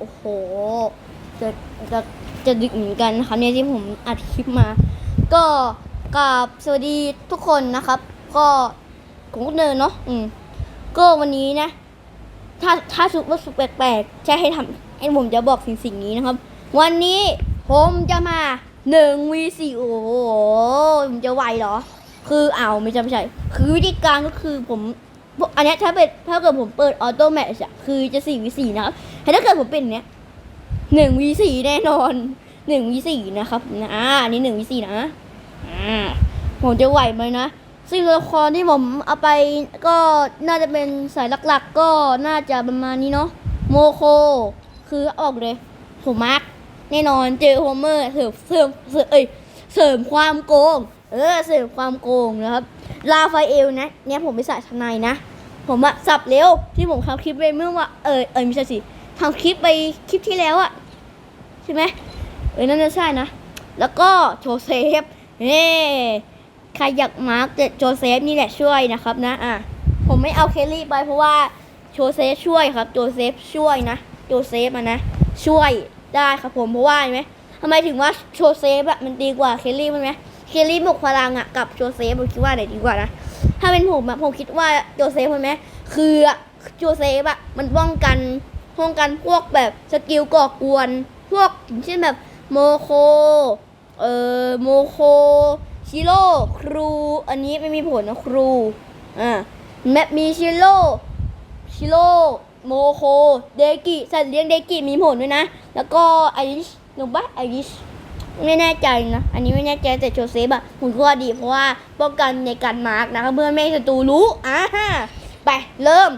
โอ้โห จะจะจะดึกเหมือนกันนะครับเนี่ยที่ผมอัดคลิปมา ก็กราบสวัสดีทุกคนนะครับ ก็ผมก็เดินเนาะอืมก็วันนี้นะ ถ้าถ้าสุกว่าสุกแปลกๆจะให้ทำให้ผมจะบอกสิ่งสิ่งนี้นะครับ วันนี้ผมจะมาหนึ่งวีสี่โอ้โหผมจะไหวเหรอ คืออ้าวไม่ใช่ไม่ใช่ คือวิธีการก็คือผม อันนี้ถ้าเป็นถ้าเกิดผมเปิดออโต้แมทช์อะคือจะสี่วีสี่นะครับแต่ถ้าเกิดผมเป็นเนี้ยหนึ่งวีสี่แน่นอนหนึ่งวีสี่นะครับนะอ่าอันนี้หนึ่งวีสี่นะอ่าผมจะไหวไหมนะซึ่งตัวละครที่ผมเอาไปก็น่าจะเป็นสายหลักๆ ก็น่าจะประมาณนี้เนาะโมโค คือออกเลยผมมาร์กแน่นอนเจอโฮเมอร์เสริมเสริมเสริมเอ้ยเสริมความโกง เออเสริมความโกงนะครับ ลาฟาเอลนะเนี่ยผมไปสายทนายนะ ผมอะสับเร็วที่ผมทำคลิปไปเมื่อว่าเออเออไม่ใช่สิทำคลิปไปคลิปที่แล้วอะใช่ไหมเออนั่นจะใช่นะ แล้วก็โจเซฟเฮ้ใครอยากมาร์กแต่โจเซฟนี่แหละช่วยนะครับนะอะผมไม่เอาเคลลี่ไปเพราะว่าโจเซฟช่วยครับโจเซฟช่วยนะโจเซฟอะนะ ช่วยได้ครับผมเพราะว่าเห็นไหมทำไมถึงว่าโจเซฟอะมันดีกว่าเคลลี่มั้ยไหม เคลลี่บวกพลังอะกับโจเซฟผมคิดว่าไหนดีกว่านะ ถ้าเป็นผมอะผมคิดว่าโจเซฟใช่ไหมคือโจเซฟอะมันป้องกันป้องกันพวกแบบสกิลก่อกวน พวกอย่างเช่นแบบโมโคเอ่อโมโคชิโร่ครู อันนี้ไม่มีผลนะครูอ่าแมปมีชิโร่ชิโร่โมโคเดกิสัตว์เลี้ยงเดกิมีผลด้วยนะ แล้วก็ไอริชหนูปะไอริช ไม่แน่ใจนะ อันนี้ไม่แน่ใจแต่โจเซฟอะหุ่นก็ดีเพราะว่าป้องกันในการมาร์กนะครับเพื่อไม่ให้ศัตรูรู้อ่าฮะไปเริ่ม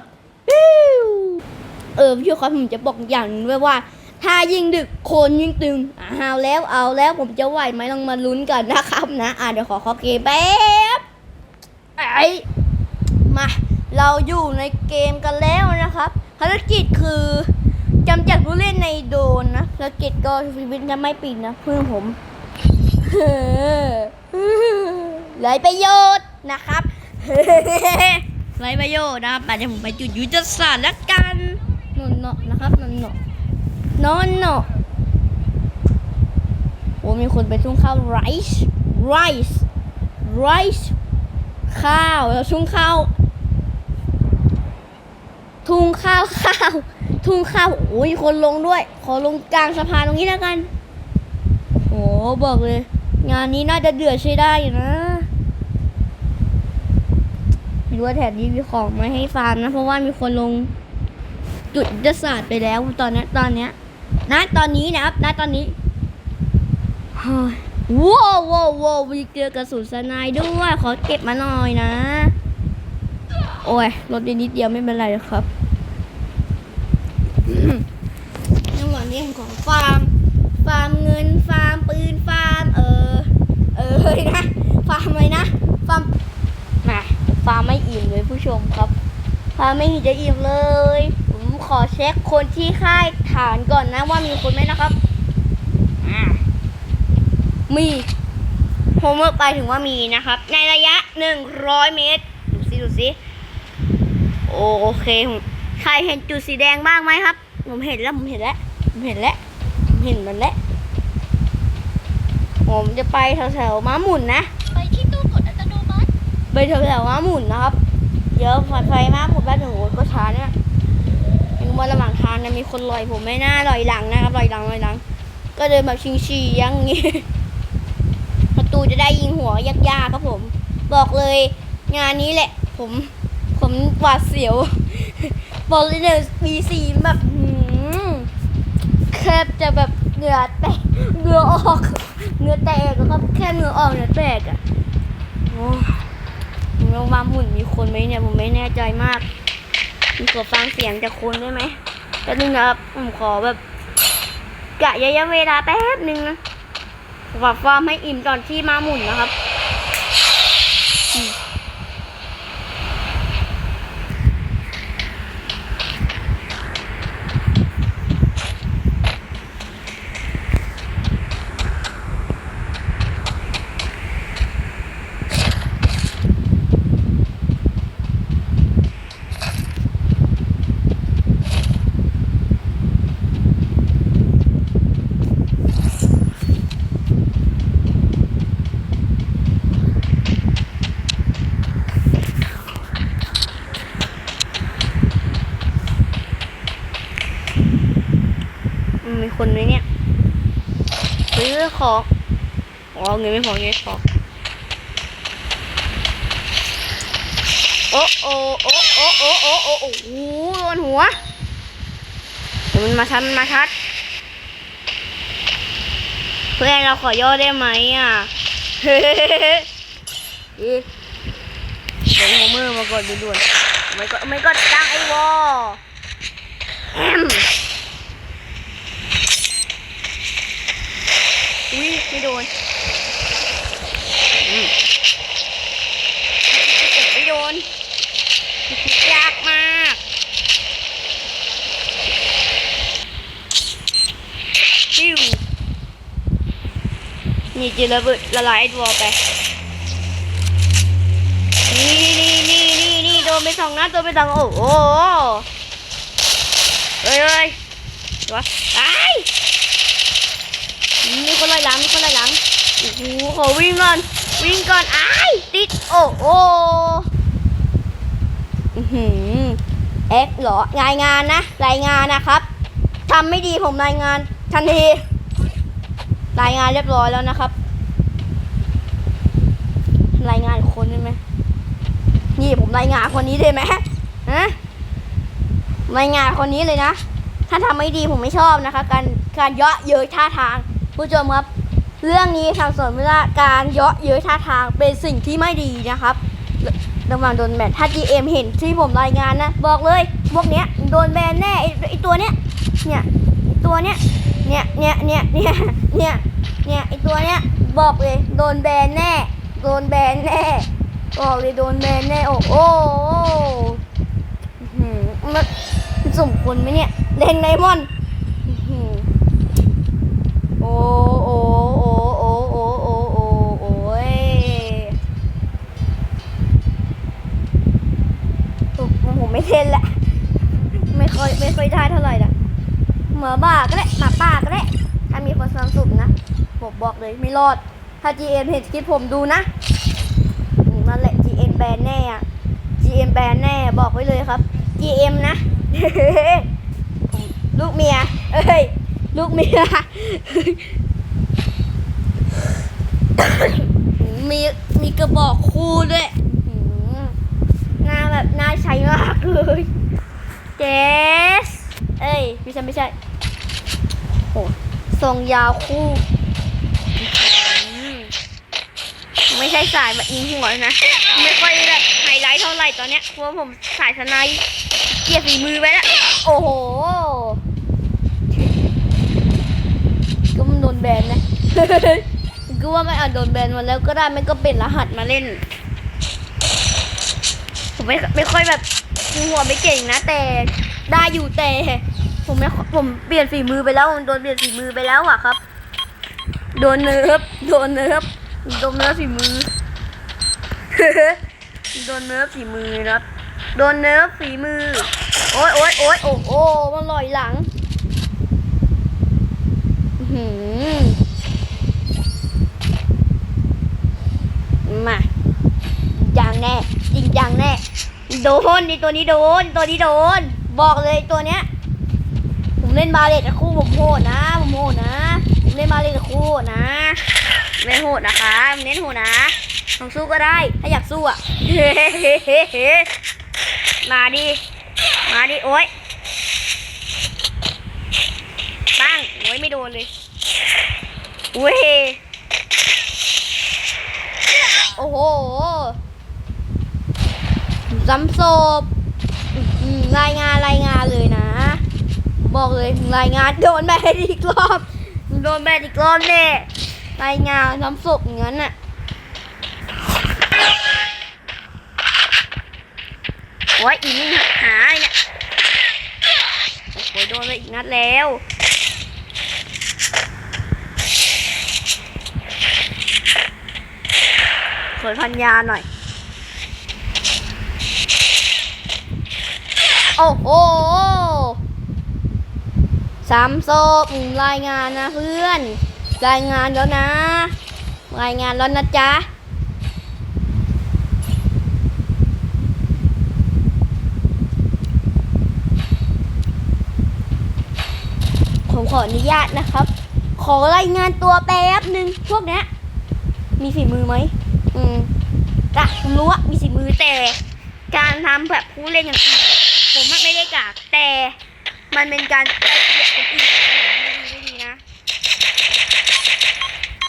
เออพี่ครับผมจะบอกอย่างหนึงด้วยว่า ถ้ายิ่งดึกคนยิ่งตึงเอาแล้วเอาแล้วผมจะไหวไหมลองมาลุ้นกันนะครับนะ อ่าเดี๋ยวขอเข้าเกมแป๊บไอ้มา เราอยู่ในเกมกันแล้วนะครับภารกิจคือ จำจัดผู้เล่นในโดนนะภารกิจก็ชีวิตจะไม่ปิดนะเพื่อนผมไรประโยชน์นะครับไรประโยชน์นะครับแต่เดี๋ยวผมไปจุดยุทธศาสตร์แล้วกันนนเนาะนะครับนนเนาะนอนเนาะโอ้มีคนไปทุ่งข้าวไรซ์ไรซ์ไรซ์ข้าวแล้วทุ่งข้าว ทุ่งข้าวข้าว ทุ่งข้าวโอ้ยคนลงด้วย ขอลงกลางสะพานตรงนี้แล้วกันโอ้บอกเลย งานนี้น่าจะเดือดใช้ได้อยู่นะไม่รู้ว่าแถบนี้มีของมาให้ฟาร์มนะ เพราะว่ามีคนลงจุดยุทธศาสตร์ไปแล้วตอนนี้ตอนเนี้ยนะตอนนี้นะครับนะตอนนี้ว้าวว้าวว้าวมีเกลือกระสุนสไนด์ด้วย ขอเก็บมาหน่อยนะ โอ้ยลดนิดเดียวไม่เป็นไรครับจังหวะนี้ ของฟาร์ม ฟาร์มเงิน ฟาร์มปืน ฟาร์ม เออ เออนะ ฟาร์มอะไรนะ ฟาร์มมาฟาร์มไม่อิ่มเลยผู้ชมครับ ฟาร์มไม่เห็นจะอิ่มเลย ผมขอเช็คคนที่ค่ายฐานก่อนนะว่ามีคนไหมนะครับมีผมเมื่อไปถึงว่ามีนะครับ ในระยะ100เมตร ดูสิดูสิโอเค ใครเห็นจุดสีแดงบ้างไหมครับ ผมเห็นแล้ว ผมเห็นแล้ว เห็นแล้วผมเห็นมันแล้วผมจะไปแถวๆม้าหมุนนะ ไปที่ตู้กดอัตโนมัติไปแถวๆม้าหมุนนะครับ เดี๋ยวไฟไฟม้าหมุนแป๊บหนึ่งโอ้ยก็ช้าเนี่ยยังว่าระหว่างทางนะมีคนลอยผมไม่น่าลอยหลังนะครับลอยหลังลอยหลัง ก็เดินแบบชิงชีอยังงี้ประตูจะได้ยิงหัวยากๆครับผม บอกเลยงานนี้แหละ ผมผมหวาดเสียวบอกเลยเนี่ยปีสี่แบบหืม แคบจะแบบเหงื่อแตกเหงื่อออกเหงื่อแตกอะครับแค่เหงื่อออกเหงื่อแตกอะโอ้ผมลงมาหมุนมีคนไหมเนี่ยผมไม่แน่ใจมากมีขอฟังเสียงจากคนได้ไหมแป๊บนึงนะครับผมขอแบบกะระยะเวลาแป๊บนึงนะฝากฟาร์มให้อิ่มตอนที่มาหมุนนะครับ คนไหมเนี่ยซื้อของอ๋อเงินไม่พอเงินพอโอ้โอ้โอ้โอ้โอ้โอ้โอ้โอ้โหโดนหัวเดี๋ยวมันมาชัดมันมาชัดเพื่อนเราขอย่อได้ไหมอะเฮ้เฮ้เดี๋ยวโฮเมอร์มาก่อนด่วนไม่ก็ไม่ก็ตั้งไอ้วอ อมอุ้ยไม่โดนอืมไม่โดนยากมากปิ้วนี่จะระเบิดละลายไอ้วอไป นี่นี่นี่นี่นี่โดนไปสองนัดโดนไปสองโอ้โหเอ้ยเอ้ยวะไอ้าย มีคนไล่หลังมีคนไล่หลังโอ้โหขอวิ่งก่อน วิ่งก่อนไอ้ายติดโอ้โหอื้อหือเอ็กเหรอรายงานนะ รายงานนะครับทำไม่ดีผมรายงานทันทีรายงานเรียบร้อยแล้วนะครับ รายงานคนได้ไหมนี่ผมรายงานคนนี้เลยไหมฮะรายงานคนนี้เลยนะ ถ้าทำไม่ดีผมไม่ชอบนะคะ การการเยาะเย้ยท่าทาง ผู้ชมครับ เรื่องนี้ทางสอนว่าการเยาะเย้ยท่าทางเป็นสิ่งที่ไม่ดีนะครับระวังโดนแบนถ้า GM เห็นที่ผมรายงานนะ บอกเลยพวกเนี้ยโดนแบนแน่ไอตัวเนี้ยเนี่ยตัวเนี้ยเนี่ยเนี่ยเนี่ยเนี่ยเนี่ยเนี่ยไอตัวเนี้ยบอกเลยโดนแบนแน่ โดนแบนแน่บอกเลยโดนแบนแน่โอ้โหมันสมควรไหมเนี่ยแดงไดมอนด์ โอ้โอ้โอ้โอ้โอ้โอ้โอ้ยผมไม่เล่นละ ไม่ค่อยไม่ค่อยได้เท่าไหร่นะเหมาบ้าก็ได้หมาป่าก็ได้ถ้ามีคนสนังสุนนะผมบอกเลยไม่รอด ถ้า GM เห็นคลิปผมดูนะนั่นแหละ GM แบนแน่อะ GM แบนแน่บอกไว้เลยครับ GM นะ ลูกเมีย เอ้ย ลูกเมียมีมีกระบอกคู่ด้วยหน้าแบบหน้าใช้มากเลยเจสเอ้ยไม่ใช่ไม่ใช่โอ้ทรงยาวคู่ ไม่ใช่สายแบบยิงหัวนะ ไม่ค่อยแบบไฮไลท์เท่าไหร่ตอนเนี้ยเพราะผมสายสไนเกียร์ฝีมือไปแล้ว โอ้โห ก็มันโดน แบนนะก็ว่าไม่เอาโดนแบนมาแล้วก็ได้ไม่ก็เป็นรหัสมาเล่นผมไม่ไม่ค่อยแบบหัวไม่เก่งนะ แต่ได้อยู่แต่ ผมไม่ผมเปลี่ยนฝีมือไปแล้วโดนเปลี่ยนฝีมือไปแล้วอะครับ โดนเนิร์ฟโดนเนิร์ฟโดนเนิร์ฟฝีมือโดนเนิร์ฟฝีมือนะครับโดนเนิร์ฟฝีมือ โอ๊ยโอ๊ยโอ๊ยโอ้โอ้มันลอยหลังอือหือ มาจริงจังแน่จริงจังแน่โดนนี่ตัวนี้โดนตัวนี้โดน บอกเลยตัวเนี้ย ผมเล่นบาเลตกับคู่ผมโหดนะผมโหดนะผมเล่นบาเลตกับคู่นะเล่นโหดนะคะเน้นโหดนะลองสู้ก็ได้ถ้าอยากสู้อะมาดิมาดิโอ๊ยปังโอ๊ยไม่โดนเลยเว้ย โอ้โหซ้ำศพรายงานรายงานเลยนะ บอกเลยรายงานโดนแบนอีกรอบ โดนแบนอีกรอบแน่รายงานซ้ำศพอย่างนั้นน่ะโอ้ยอีนี่หายเนี่ยโอ้โหโดนไปอีกนัดแล้ว ขอพันยาหน่อย โอ้โหสามศพรายงานนะเพื่อน รายงานแล้วนะ รายงานแล้วนะจ๊ะผมขออนุญาตนะครับ ขอรายงานตัวแป๊บหนึ่งพวกเนี้ยมีฝีมือไหม อืมจ้ะผมรู้ว่ามีฝีมือแต่ การทำแบบผู้เล่นอย่างอื่นผมไม่ได้กากแต่มันเป็นการได้เปรียบคนอื่นไม่ดีดีนะ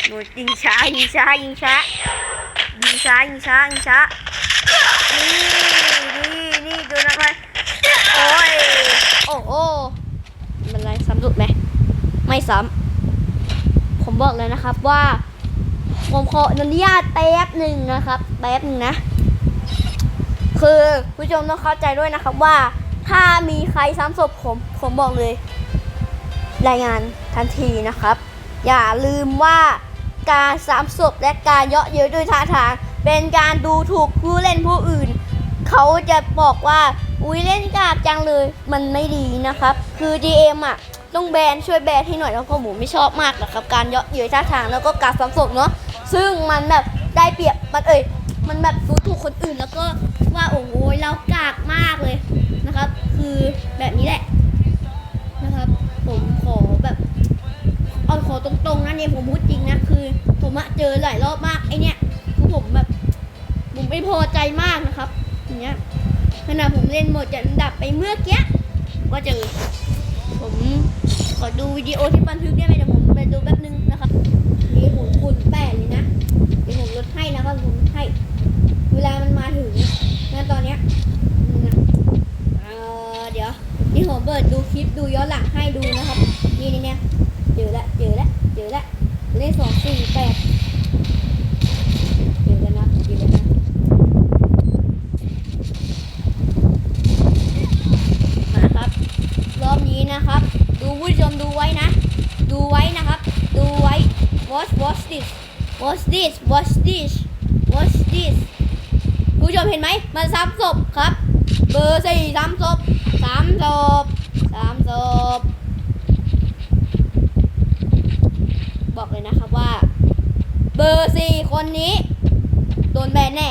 หนูยิงช้ายิงช้ายิงช้ายิงช้ายิงช้ายิงช้านี่นี่นี่ดูนะไปโอ้ยโอ้โอ้มันไรซ้ำหลุดไหมไม่ซ้ำผมบอกเลยนะครับว่า ผมขออนุญาตแป๊บหนึ่งนะครับ แป๊บหนึ่งนะ คือผู้ชมต้องเข้าใจด้วยนะครับว่า ถ้ามีใครซ้ำศพผมผมบอกเลย รายงานทันทีนะครับ อย่าลืมว่าการซ้ำศพและการเยาะเย้ยด้วยท่าทาง เป็นการดูถูกผู้เล่นผู้อื่น เขาจะบอกว่าอุ้ยเล่นกากจังเลยมันไม่ดีนะครับ คือ GM อะต้องแบนช่วยแบนให้หน่อยแล้วก็หมูไม่ชอบมากนะครับ การเยาะเย้ยท่าทางแล้วก็การซ้ำศพเนาะ ซึ่งมันแบบได้เปรียบมันเอ่ยมันแบบดูถูกคนอื่นแล้วก็ว่าโอ้โหเรากากมากเลยนะครับ คือแบบนี้แหละนะครับ ผมขอแบบเอาขอตรงๆนะเนี่ยผมพูดจริงนะคือ ผมอะเจอหลายรอบมากไอเนี่ยคือผมแบบ ผมไม่พอใจมากนะครับอย่างเงี้ยขณะผมเล่นหมดจะดับไปเมื่อกี้ก็เจอผมขอดูวิดีโอที่บันทึกได้ไหมเดี๋ยวผมไปดูแป๊บนึงนะครับนี่ผมคูณแปดเลยนะ เดี๋ยวผมลดให้นะครับผมลดให้ เวลามันมาถึงนะตอนเนี้ยนะเอ่อเดี๋ยวนี่ผมเปิดดูคลิปดูย้อนหลังให้ ดูนะครับ นี่นี่เนี่ยเจอล้วเจอล้วเจอล้วเลขสองสี่แปดเจอแล้วนะเจอแล้วนะมาครับ รอบนี้นะครับ ดูผู้ชมดูไว้นะ ดูไว้นะครับ ดูไว้ watch watch this watch this watch this watch this ผู้ชมเห็นไหมมันซ้ำศพครับ เบอร์สี่ซ้ำศพสามศพสามศพ บอกเลย นะครับว่า เบอร์สี่คนนี้ โดนแบนแน่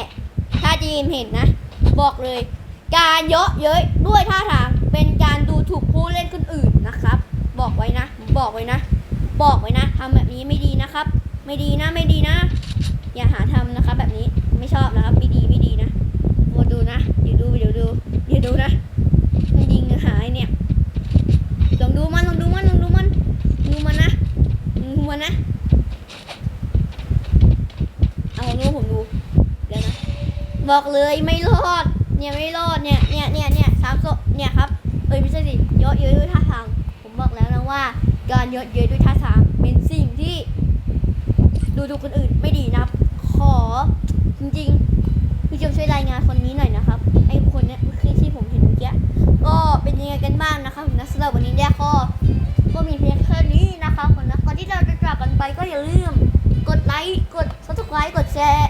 ถ้าจีมเห็นนะ บอกเลย การเยาะเย้ยด้วยท่าทางเป็นการดูถูกผู้เล่นคนอื่นนะครับ บอกไว้นะ บอกไว้นะ บอกไว้นะทำแบบนี้ไม่ดีนะครับ ไม่ดีนะไม่ดีนะ อย่าหาทำนะครับ แบบนี้ไม่ชอบนะครับไม่ดีไม่ดีนะมาดูนะเดี๋ยวดูเดี๋ยวดูเดี๋ยวดูนะมันยิงหายเนี่ยลองดูมันลองดูมันลองดูมันดูมันนะดูมันนะเอาผมดูผมดูเดี๋ยวนะ บอกเลยไม่รอด เนี่ยไม่รอดเนี่ยเนี่ยเนี่ยเนี่ยสามศพเนี่ยครับเอ้ยไม่ใช่สิเยอะเย้ยด้วยท่าทาง ผมบอกแล้วนะว่า การเยอะเย้ยด้วยท่าทางเป็นสิ่งที่ ดูดูคนอื่นไม่ดีนะครับ ขอจริงๆพี่เจมช่วยรายงานคนนี้หน่อยนะครับไอ้คนเนี้ยคือที่ผมเห็นเมื่อกี้ก็เป็นยังไงกันบ้างนะครับนะสำหรับวันนี้เนี่ยก็ก็มีเพียงแค่นี้นะคะคนนะก่อนที่เราจะจากกันไปก็อย่าลืม กดไลค์กด subscribe กดแชร์